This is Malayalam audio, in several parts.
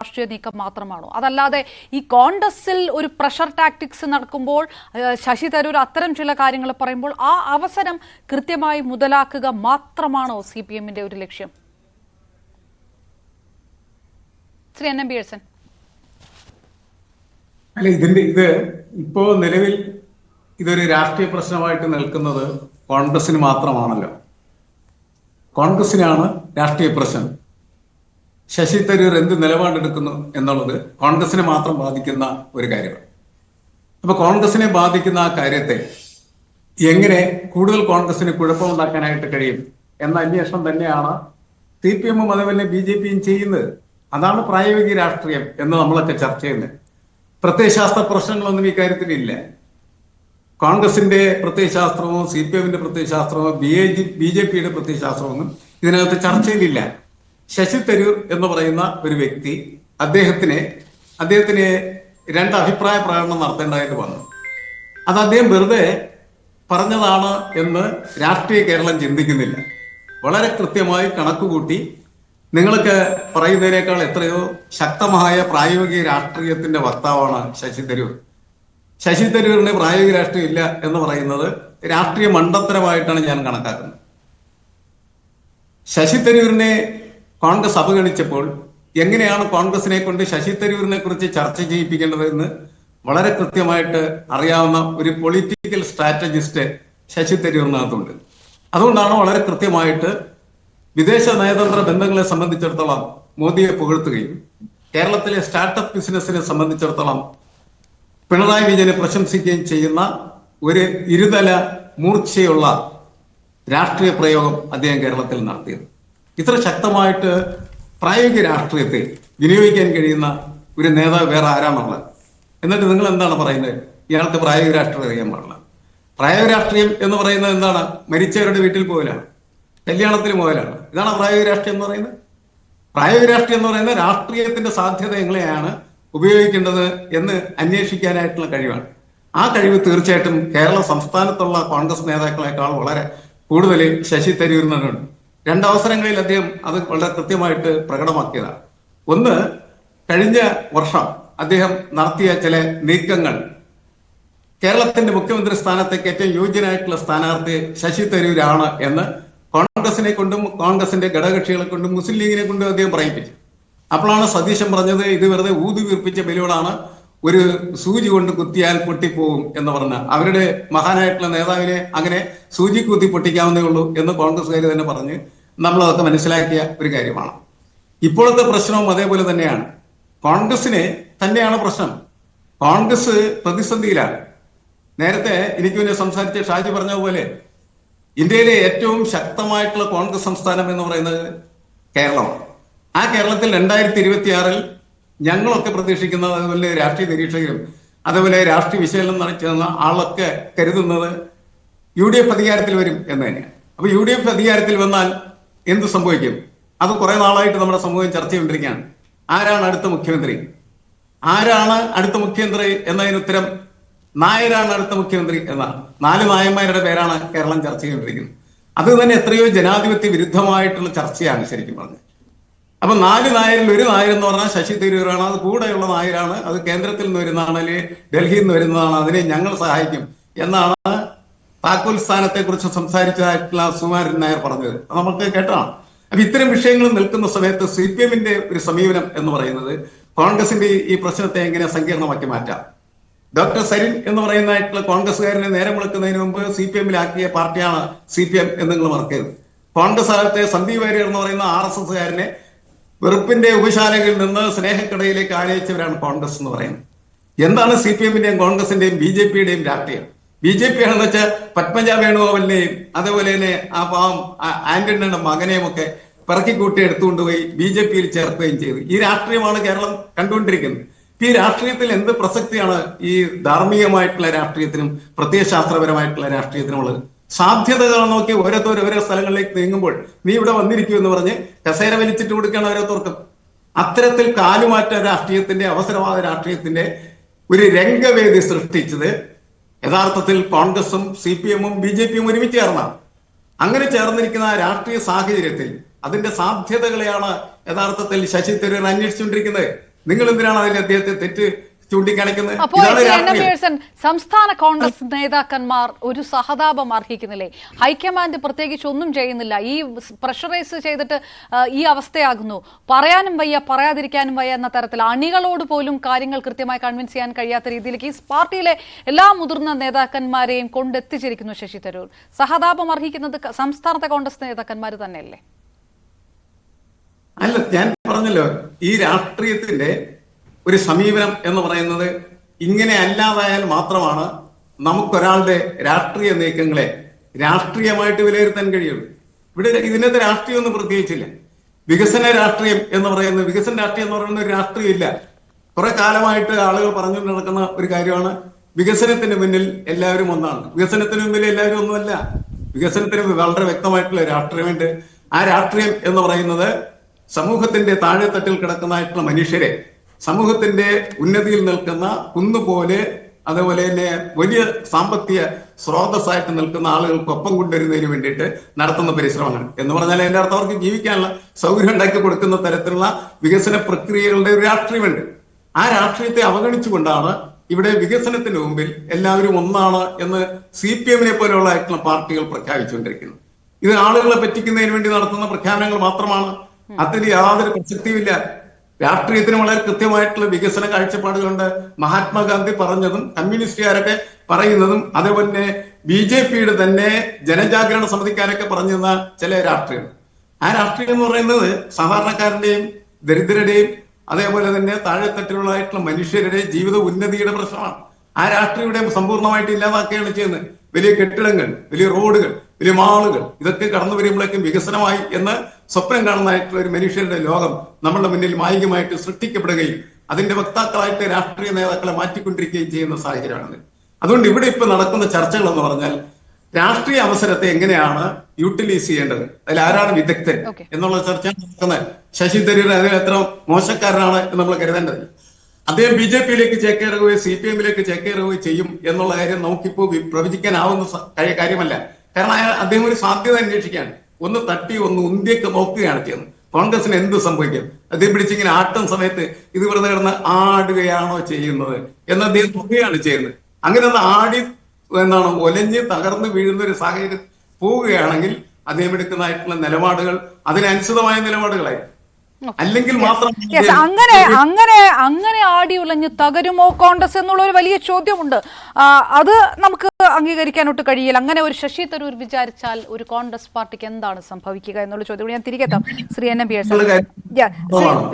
രാഷ്ട്രീയ നീക്കം മാത്രമാണോ? അതല്ലാതെ ഈ കോൺഗ്രസിൽ ഒരു പ്രഷർ ടാക്ടിക്സ് നടക്കുമ്പോൾ ശശി തരൂർ അത്തരം ചില കാര്യങ്ങൾ പറയുമ്പോൾ ആ അവസരം കൃത്യമായി മുതലാക്കുക മാത്രമാണോ സി പി എമ്മിന്റെ ഒരു ലക്ഷ്യം? ശ്രീ എൻ. എം. ബിയേഴ്സൺ അല്ല ഇതിന്റെ ഇത് ഇപ്പോ നിലവിൽ ഇതൊരു രാഷ്ട്രീയ പ്രശ്നമായിട്ട് നിൽക്കുന്നത് കോൺഗ്രസിന് മാത്രമാണല്ലോ. കോൺഗ്രസിനാണ് രാഷ്ട്രീയ പ്രശ്നം. ശശി തരൂർ എന്ത് നിലപാടെടുക്കുന്നു എന്നുള്ളത് കോൺഗ്രസിനെ മാത്രം ബാധിക്കുന്ന ഒരു കാര്യമാണ്. അപ്പൊ കോൺഗ്രസിനെ ബാധിക്കുന്ന ആ കാര്യത്തെ എങ്ങനെ കൂടുതൽ കോൺഗ്രസിന് കുഴപ്പമുണ്ടാക്കാനായിട്ട് കഴിയും എന്ന അന്വേഷണം തന്നെയാണ് സി പി എമ്മും അതുപോലെ ബി ജെ പിയും ചെയ്യുന്നത്. അതാണ് പ്രായോഗിക രാഷ്ട്രീയം എന്ന് നമ്മളൊക്കെ ചർച്ച ചെയ്യുന്നത്. പ്രത്യയശാസ്ത്ര പ്രശ്നങ്ങളൊന്നും ഈ കാര്യത്തിലില്ല കോൺഗ്രസിന്റെ പ്രത്യയശാസ്ത്രമോ സി പി എമ്മിന്റെ പ്രത്യയശാസ്ത്രമോ B A G B J പിയുടെ പ്രത്യയശാസ്ത്രമൊന്നും ഇതിനകത്ത് ചർച്ചയിലില്ല. ശശി തരൂർ എന്ന് പറയുന്ന ഒരു വ്യക്തി അദ്ദേഹത്തിന് അദ്ദേഹത്തിന് രണ്ട് അഭിപ്രായ പ്രകടനം നടത്തേണ്ടതായിട്ട് വന്നു. അത് അദ്ദേഹം വെറുതെ പറഞ്ഞതാണ് എന്ന് രാഷ്ട്രീയ കേരളം ചിന്തിക്കുന്നില്ല. വളരെ കൃത്യമായി കണക്കുകൂട്ടി നിങ്ങൾക്ക് പറയുന്നതിനേക്കാൾ എത്രയോ ശക്തമായ പ്രായോഗിക രാഷ്ട്രീയത്തിന്റെ വക്താവാണ് ശശി തരൂർ. ശശി തരൂരിന് പ്രായോഗിക രാഷ്ട്രീയം ഇല്ല എന്ന് പറയുന്നത് രാഷ്ട്രീയ മണ്ടത്തരമായിട്ടാണ് ഞാൻ കണക്കാക്കുന്നത്. ശശി തരൂരിനെ കോൺഗ്രസ് അവഗണിച്ചപ്പോൾ എങ്ങനെയാണ് കോൺഗ്രസിനെ കൊണ്ട് ശശി തരൂരിനെ കുറിച്ച് ചർച്ച ചെയ്യിപ്പിക്കേണ്ടതെന്ന് വളരെ കൃത്യമായിട്ട് അറിയാവുന്ന ഒരു പൊളിറ്റിക്കൽ സ്ട്രാറ്റജിസ്റ്റ് ശശി തരൂരിനകത്തുണ്ട്. അതുകൊണ്ടാണ് വളരെ കൃത്യമായിട്ട് വിദേശ നയതന്ത്ര ബന്ധങ്ങളെ സംബന്ധിച്ചിടത്തോളം മോദിയെ പുകഴ്ത്തുകയും കേരളത്തിലെ സ്റ്റാർട്ടപ്പ് ബിസിനസിനെ സംബന്ധിച്ചിടത്തോളം പിണറായി വിജയനെ പ്രശംസിക്കുകയും ചെയ്യുന്ന ഒരു ഇരുതല മൂർച്ചയുള്ള രാഷ്ട്രീയ പ്രയോഗം അദ്ദേഹം കേരളത്തിൽ നടത്തിയത്. ഇത്ര ശക്തമായിട്ട് പ്രായോഗിക രാഷ്ട്രീയത്തെ വിനിയോഗിക്കാൻ കഴിയുന്ന ഒരു നേതാവ് വേറെ ആരാണുള്ളത്? എന്നിട്ട് നിങ്ങൾ എന്താണ് പറയുന്നത്? ഇയാൾക്ക് പ്രായോഗിക രാഷ്ട്രീയം അറിയാൻ പാടില്ല. പ്രായോഗിക രാഷ്ട്രീയം എന്ന് പറയുന്നത് എന്താണ്? മരിച്ചവരുടെ വീട്ടിൽ പോകലാണ് കല്യാണത്തിന് പോകലാണ് ഇതാണ് പ്രായോഗിക രാഷ്ട്രീയം എന്ന് പറയുന്നത്. പ്രായോഗിക രാഷ്ട്രീയം എന്ന് പറയുന്നത് രാഷ്ട്രീയത്തിന്റെ സാധ്യത എങ്ങനെയാണ് ഉപയോഗിക്കേണ്ടത് എന്ന് അന്വേഷിക്കാനായിട്ടുള്ള കഴിവാണ്. ആ കഴിവ് തീർച്ചയായിട്ടും കേരള സംസ്ഥാനത്തുള്ള കോൺഗ്രസ് നേതാക്കളെക്കാൾ വളരെ കൂടുതൽ ശശി തരൂരിനുണ്ട് രണ്ടവസരങ്ങളിൽ അദ്ദേഹം അത് വളരെ കൃത്യമായിട്ട് പ്രകടമാക്കിയതാണ്. ഒന്ന് കഴിഞ്ഞ വർഷം അദ്ദേഹം നടത്തിയ ചില നീക്കങ്ങൾ. കേരളത്തിന്റെ മുഖ്യമന്ത്രി സ്ഥാനത്തേക്ക് ഏറ്റവും യോഗ്യനായിട്ടുള്ള സ്ഥാനാർത്ഥി ശശി തരൂരാണ് എന്ന് കോൺഗ്രസിനെ കൊണ്ടും കോൺഗ്രസിന്റെ ഘടകകക്ഷികളെ കൊണ്ടും മുസ്ലിം ലീഗിനെ കൊണ്ടും അദ്ദേഹം പറയിപ്പിച്ചു. അപ്പോഴാണ് സതീശൻ പറഞ്ഞത് ഇത് വെറുതെ ഊതി വീർപ്പിച്ച ബലൂണാണ് ഒരു സൂചി കൊണ്ട് കുത്തിയാൽ പൊട്ടിപ്പോവും എന്ന് പറഞ്ഞ അവരുടെ മഹാനായിട്ടുള്ള നേതാവിനെ അങ്ങനെ സൂചി കുത്തി പൊട്ടിക്കാവുന്നേ ഉള്ളൂ എന്ന് കോൺഗ്രസ്സുകാർ തന്നെ പറഞ്ഞ് നമ്മളതൊക്കെ മനസ്സിലാക്കിയ ഒരു കാര്യമാണ്. ഇപ്പോഴത്തെ പ്രശ്നവും അതേപോലെ തന്നെയാണ്. കോൺഗ്രസിന് തന്നെയാണ് പ്രശ്നം. കോൺഗ്രസ് പ്രതിസന്ധിയിലാണ്. നേരത്തെ എനിക്ക് മുന്നേ സംസാരിച്ച ഷാജി പറഞ്ഞ പോലെ ഇന്ത്യയിലെ ഏറ്റവും ശക്തമായിട്ടുള്ള കോൺഗ്രസ് സംസ്ഥാനം എന്ന് പറയുന്നത് കേരളമാണ്. ആ കേരളത്തിൽ രണ്ടായിരത്തി ഇരുപത്തിയാറിൽ ഞങ്ങളൊക്കെ പ്രതീക്ഷിക്കുന്നത് അതുപോലെ രാഷ്ട്രീയ നിരീക്ഷകരും അതുപോലെ രാഷ്ട്രീയ വിശകലനം നടത്തുന്ന ആളൊക്കെ കരുതുന്നത് യു ഡി എഫ് അധികാരത്തിൽ വരും എന്ന് തന്നെയാണ്. അപ്പൊ യു ഡി എഫ് അധികാരത്തിൽ വന്നാൽ എന്ത് സംഭവിക്കും? അത് കുറെ നാളായിട്ട് നമ്മുടെ സമൂഹം ചർച്ച ചെയ്തുകൊണ്ടിരിക്കുകയാണ് ആരാണ് അടുത്ത മുഖ്യമന്ത്രി? ആരാണ് അടുത്ത മുഖ്യമന്ത്രി എന്നതിന് ഉത്തരം നായരാണ് അടുത്ത മുഖ്യമന്ത്രി എന്നാണ്. നാല് നായന്മാരുടെ പേരാണ് കേരളം ചർച്ച ചെയ്തുകൊണ്ടിരിക്കുന്നത്. അത് തന്നെ എത്രയോ ജനാധിപത്യ വിരുദ്ധമായിട്ടുള്ള ചർച്ചയാണ് ശരിക്കും പറഞ്ഞത് അപ്പൊ നാല് നായരിൽ ഒരു നായർ എന്ന് പറഞ്ഞാൽ ശശി തരൂരാണ്. അത് കൂടെയുള്ള നായരാണ്. അത് കേന്ദ്രത്തിൽ നിന്ന് വരുന്നതാണ് അല്ലെങ്കിൽ ഡൽഹിയിൽ നിന്ന് വരുന്നതാണ്. അതിനെ ഞങ്ങൾ സഹായിക്കും എന്നാണ് താക്കോൽ സ്ഥാനത്തെ കുറിച്ച് സംസാരിച്ചതായിട്ടുള്ള സുമാരൻ നായർ പറഞ്ഞത്. നമുക്ക് കേട്ടതാണ് അപ്പൊ ഇത്തരം വിഷയങ്ങൾ നിൽക്കുന്ന സമയത്ത് സി പി എമ്മിന്റെ ഒരു സമീപനം എന്ന് പറയുന്നത് കോൺഗ്രസിന്റെ ഈ പ്രശ്നത്തെ എങ്ങനെ സങ്കീർണമാക്കി മാറ്റാം? ഡോക്ടർ സരിൻ എന്ന് പറയുന്നതായിട്ടുള്ള കോൺഗ്രസ്സുകാരനെ നേരം വിളിക്കുന്നതിന് മുമ്പ് സി പി എമ്മിലാക്കിയ പാർട്ടിയാണ് സി പി എം എന്ന് നിങ്ങൾ മറക്കരുത്. കോൺഗ്രസ് ആകത്തെ സന്ദീപ് വാര്യർ എന്ന് പറയുന്ന ആർ എസ് എസ്സുകാരനെ വെറുപ്പിന്റെ ഉപശാലകളിൽ നിന്ന് സ്നേഹക്കടയിലേക്ക് ആനയിച്ചവരാണ് കോൺഗ്രസ് എന്ന് പറയുന്നത്. എന്താണ് സി പി എമ്മിന്റെയും കോൺഗ്രസിന്റെയും ബി ജെ പിയുടെയും രാഷ്ട്രീയം? ബി ജെ പി ആണെന്ന് വെച്ചാൽ പത്മജ വേണുഗോപാലിനെയും അതേപോലെ തന്നെ ആ പാവം ആന്റണിയുടെ മകനെയും ഒക്കെ പിറക്കിക്കൂട്ടി എടുത്തുകൊണ്ടുപോയി ബി ജെ പിയിൽ ചേർക്കുകയും ചെയ്തു. ഈ രാഷ്ട്രീയമാണ് കേരളം കണ്ടുകൊണ്ടിരിക്കുന്നത്. ഈ രാഷ്ട്രീയത്തിൽ എന്ത് പ്രസക്തിയാണ് ഈ ധാർമ്മികമായിട്ടുള്ള രാഷ്ട്രീയത്തിനും പ്രത്യയശാസ്ത്രപരമായിട്ടുള്ള രാഷ്ട്രീയത്തിനും ഉള്ളത് സാധ്യതകൾ നോക്കി ഓരോരുത്തർ ഓരോ സ്ഥലങ്ങളിലേക്ക് നീങ്ങുമ്പോൾ നീ ഇവിടെ വന്നിരിക്കൂ എന്ന് പറഞ്ഞ് കസേര വലിച്ചിട്ട് കൊടുക്കുകയാണ് ഓരോരുത്തർക്കും. അത്തരത്തിൽ കാലുമാറ്റ രാഷ്ട്രീയത്തിന്റെ അവസരവാദ രാഷ്ട്രീയത്തിന്റെ ഒരു രംഗവേദി സൃഷ്ടിച്ചത് യഥാർത്ഥത്തിൽ കോൺഗ്രസും സി പി എമ്മും ബി ജെ പിയും ഒരുമിച്ച് ചേർന്നാണ്. അങ്ങനെ ചേർന്നിരിക്കുന്ന രാഷ്ട്രീയ സാഹചര്യത്തിൽ അതിന്റെ സാധ്യതകളെയാണ് യഥാർത്ഥത്തിൽ ശശി തരൂർ അന്വേഷിച്ചുകൊണ്ടിരിക്കുന്നത്. നിങ്ങൾ എന്തിനാണ് അതിൽ അദ്ദേഹത്തെ തെറ്റ് ചൂണ്ടിക്കാണിക്കുന്നത്. അപ്പോൾ സംസ്ഥാന കോൺഗ്രസ് നേതാക്കന്മാർ ഒരു സഹതാപം അർഹിക്കുന്നില്ലേ? ഹൈക്കമാൻഡ് പ്രത്യേകിച്ച് ഒന്നും ചെയ്യുന്നില്ല. ഈ പ്രഷറൈസ് ചെയ്തിട്ട് ഈ അവസ്ഥയാകുന്നു. പറയാനും വയ്യ പറയാതിരിക്കാനും വയ്യ എന്ന തരത്തിൽ അണികളോട് പോലും കാര്യങ്ങൾ കൃത്യമായി കൺവിൻസ് ചെയ്യാൻ കഴിയാത്ത രീതിയിലേക്ക് ഈ പാർട്ടിയിലെ എല്ലാ മുതിർന്ന നേതാക്കന്മാരെയും കൊണ്ടെത്തിച്ചിരിക്കുന്നു ശശി തരൂർ. സഹതാപം അർഹിക്കുന്നത് സംസ്ഥാനത്തെ കോൺഗ്രസ് നേതാക്കന്മാർ തന്നെയല്ലേ? അല്ല ഞാൻ പറഞ്ഞല്ലോ ഈ രാഷ്ട്രീയത്തിന്റെ ഒരു സമീപനം എന്ന് പറയുന്നത് ഇങ്ങനെ അല്ലാതായാൽ മാത്രമാണ് നമുക്കൊരാളുടെ രാഷ്ട്രീയ നീക്കങ്ങളെ രാഷ്ട്രീയമായിട്ട് വിലയിരുത്താൻ കഴിയുള്ളൂ. ഇവിടെ ഇതിനകത്ത് രാഷ്ട്രീയമൊന്നും പ്രത്യേകിച്ചില്ല. വികസന രാഷ്ട്രീയം എന്ന് പറയുന്നത് വികസന രാഷ്ട്രീയം എന്ന് പറയുന്ന ഒരു രാഷ്ട്രീയം ഇല്ല കുറെ കാലമായിട്ട് ആളുകൾ പറഞ്ഞു നടക്കുന്ന ഒരു കാര്യമാണ് വികസനത്തിന് മുന്നിൽ എല്ലാവരും ഒന്നാണ്. വികസനത്തിന് മുന്നിൽ എല്ലാവരും ഒന്നുമല്ല. വികസനത്തിന് വളരെ വ്യക്തമായിട്ടുള്ള രാഷ്ട്രീയമുണ്ട് ആ രാഷ്ട്രീയം എന്ന് പറയുന്നത് സമൂഹത്തിന്റെ താഴെത്തട്ടിൽ കിടക്കുന്നതായിട്ടുള്ള മനുഷ്യരെ സമൂഹത്തിന്റെ ഉന്നതിയിൽ നിൽക്കുന്ന കുന്നുപോലെ അതേപോലെ തന്നെ വലിയ സാമ്പത്തിക സ്രോതസ്സായിട്ട് നിൽക്കുന്ന ആളുകൾക്കൊപ്പം കൊണ്ടുവരുന്നതിന് വേണ്ടിയിട്ട് നടത്തുന്ന പരിശ്രമങ്ങൾ. എന്ന് പറഞ്ഞാൽ അതിന്റെ അർത്ഥം അവർക്ക് ജീവിക്കാനുള്ള സൗകര്യം ഉണ്ടാക്കി കൊടുക്കുന്ന തരത്തിലുള്ള വികസന പ്രക്രിയകളുടെ ഒരു രാഷ്ട്രീയമുണ്ട്. ആ രാഷ്ട്രീയത്തെ അവഗണിച്ചുകൊണ്ടാണ് ഇവിടെ വികസനത്തിന് മുമ്പിൽ എല്ലാവരും ഒന്നാണ് എന്ന് സി പി എമ്മിനെ പോലെയുള്ള പാർട്ടികൾ പ്രഖ്യാപിച്ചുകൊണ്ടിരിക്കുന്നത്. ഇത് ആളുകളെ പറ്റിക്കുന്നതിന് വേണ്ടി നടത്തുന്ന പ്രഖ്യാപനങ്ങൾ മാത്രമാണ്. അതിന് യാതൊരു പ്രസക്തിയുമില്ല. രാഷ്ട്രീയത്തിന് വളരെ കൃത്യമായിട്ടുള്ള വികസന കാഴ്ചപ്പാടുകളുണ്ട് മഹാത്മാഗാന്ധി പറഞ്ഞതും കമ്മ്യൂണിസ്റ്റുകാരൊക്കെ പറയുന്നതും അതേപോലെ തന്നെ ബി ജെ പിയുടെ തന്നെ ജനജാഗരണ സമിതിക്കാരൊക്കെ പറഞ്ഞിരുന്ന ചില രാഷ്ട്രീയം. ആ രാഷ്ട്രീയം എന്ന് പറയുന്നത് സാധാരണക്കാരന്റെയും ദരിദ്രരുടെയും അതേപോലെ തന്നെ താഴെത്തട്ടിലുള്ളതായിട്ടുള്ള മനുഷ്യരുടെ ജീവിത ഉന്നതിയുടെ പ്രശ്നമാണ്. ആ രാഷ്ട്രീയം സമ്പൂർണമായിട്ട് ഇല്ലാതാക്കുകയാണ് ചെയ്യുന്നത്. വലിയ കെട്ടിടങ്ങൾ വലിയ റോഡുകൾ വലിയ മാളുകൾ ഇതൊക്കെ കടന്നു വരുമ്പോഴേക്കും വികസനമായി എന്ന് സ്വപ്നം കാണുന്നതായിട്ടുള്ള ഒരു മനുഷ്യരുടെ ലോകം നമ്മളുടെ മുന്നിൽ മായികമായിട്ട് സൃഷ്ടിക്കപ്പെടുകയും അതിന്റെ വക്താക്കളായിട്ട് രാഷ്ട്രീയ നേതാക്കളെ മാറ്റിക്കൊണ്ടിരിക്കുകയും ചെയ്യുന്ന സാഹചര്യമാണ് അതുകൊണ്ട് ഇവിടെ ഇപ്പൊ നടക്കുന്ന ചർച്ചകൾ എന്ന് പറഞ്ഞാൽ രാഷ്ട്രീയ അവസരത്തെ എങ്ങനെയാണ് യൂട്ടിലൈസ് ചെയ്യേണ്ടത്? അതിൽ ആരാണ് വിദഗ്ധൻ എന്നുള്ള ചർച്ച നടക്കുന്നത്. ശശി തരൂർ അതിൽ എത്ര മോശക്കാരനാണ് എന്ന് നമ്മൾ കരുതേണ്ടത് അദ്ദേഹം ബി ജെ പിയിലേക്ക് ചേക്കേറുകയോ സി പി എമ്മിലേക്ക് ചേക്കേറുകയോ ചെയ്യും എന്നുള്ള കാര്യം നമുക്കിപ്പോ പ്രവചിക്കാനാവുന്ന കാര്യമല്ല. കാരണം അയാൾ അദ്ദേഹം ഒരു സാധ്യത അന്വേഷിക്കുകയാണ്. ഒന്ന് തട്ടി ഒന്ന് ഉന്തിയൊക്കെ നോക്കുകയാണ് ചെയ്യുന്നത്. കോൺഗ്രസിന് എന്ത് സംഭവിക്കും? അദ്ദേഹം പിടിച്ചിങ്ങനെ ആട്ടം സമയത്ത് ഇത് വെറുതെ കിടന്ന് ആടുകയാണോ ചെയ്യുന്നത് എന്ന് അദ്ദേഹം നോക്കുകയാണ് ചെയ്യുന്നത്. അങ്ങനെ ഒന്ന് ആടി എന്താണ് ഒലഞ്ഞ് തകർന്ന് വീഴുന്ന ഒരു സാഹചര്യം പോവുകയാണെങ്കിൽ അദ്ദേഹം എടുക്കുന്നതായിട്ടുള്ള നിലപാടുകൾ അതിനനുസൃതമായ നിലപാടുകളായി അല്ലെങ്കിൽ മാത്രം അങ്ങനെ അങ്ങനെ അങ്ങനെ ആടി ഉലഞ്ഞ് തകരുമോ കോൺഗ്രസ് എന്നുള്ള ഒരു വലിയ ചോദ്യമുണ്ട്. അത് നമുക്ക് അംഗീകരിക്കാനോട്ട് കഴിയില്ല. അങ്ങനെ ഒരു ശശി തരൂർ വിചാരിച്ചാൽ ഒരു കോൺഗ്രസ് പാർട്ടിക്ക് എന്താണ് സംഭവിക്കുക എന്നുള്ള ചോദ്യം ഞാൻ തിരികെ എത്താം. Shri N M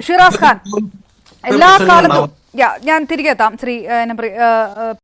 Shiraz Khan. എല്ലാ കാലത്തും ഞാൻ തിരികെ എത്താം. ശ്രീ